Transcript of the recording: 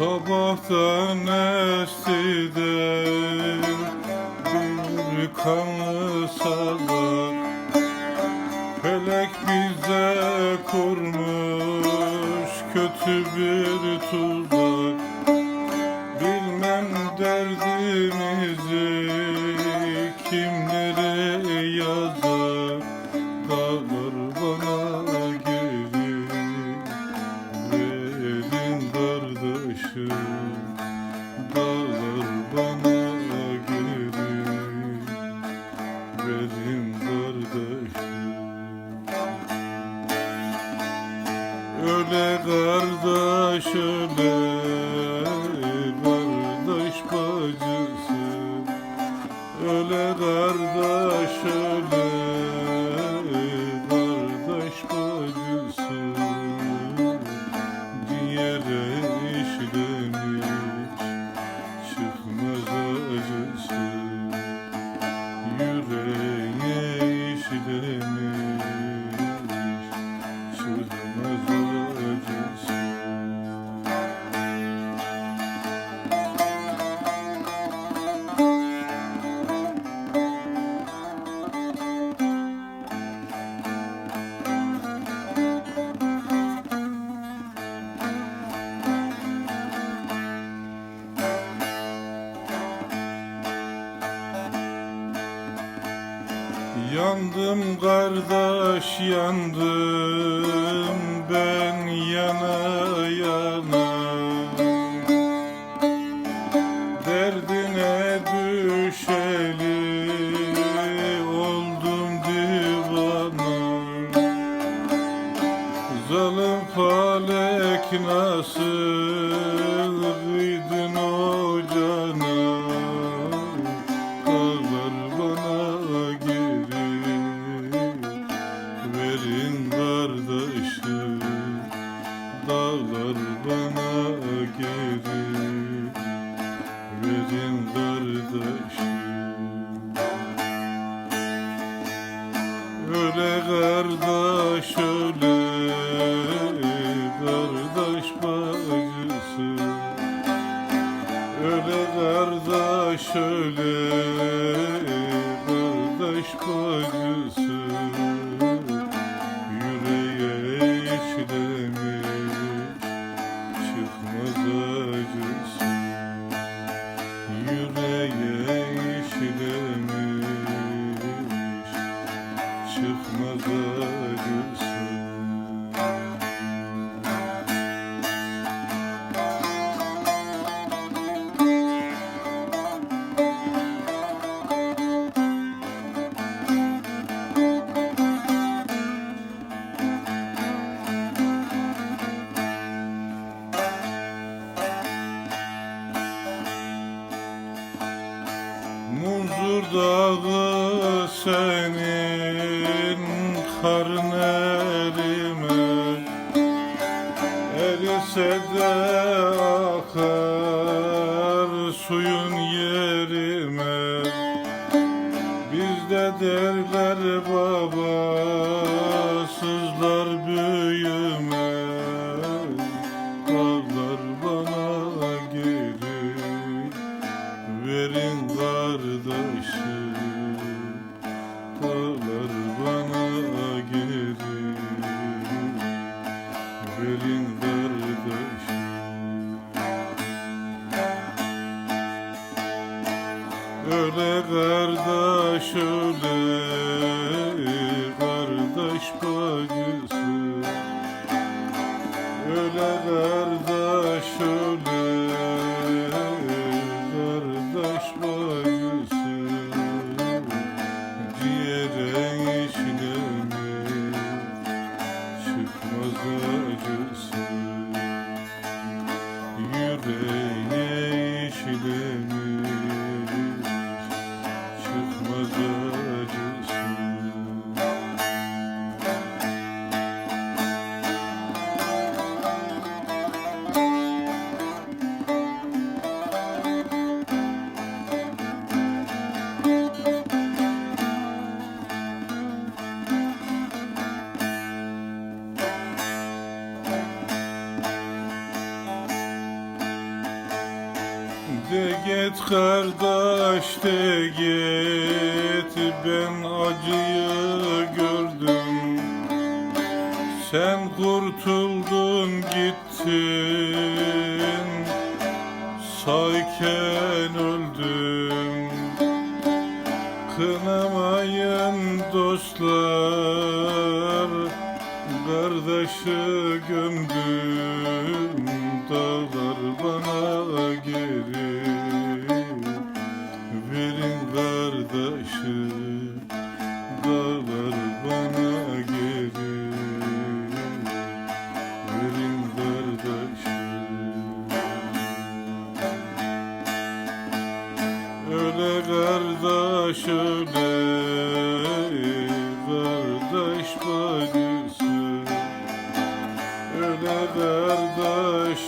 Sabahtan esti de bir kanlı sazak Felek bize kurmuş kötü bir tuzak Öyle kardeş öyle Yandım kardeş yandım. Ben yana yana. Derdine düşeli oldum divana. Zalim falek nasıl Öyle kardeş öyle kardeş bacısı. Öyle kardeş öyle kardeş bacısı Muzur dağı senin karın erime Erise de akar suyun yerime. Bizde derler babasızlar büyüme. Dağlar bana geri verin kardeşim. Dağlar kardeş de git ben acıyı gördüm. Sen kurtuldun gittin Sayken öldüm. Kınamayın dostlar Kardeşi gömdüm Dağlar Kardeş bacısı Öyle kardeş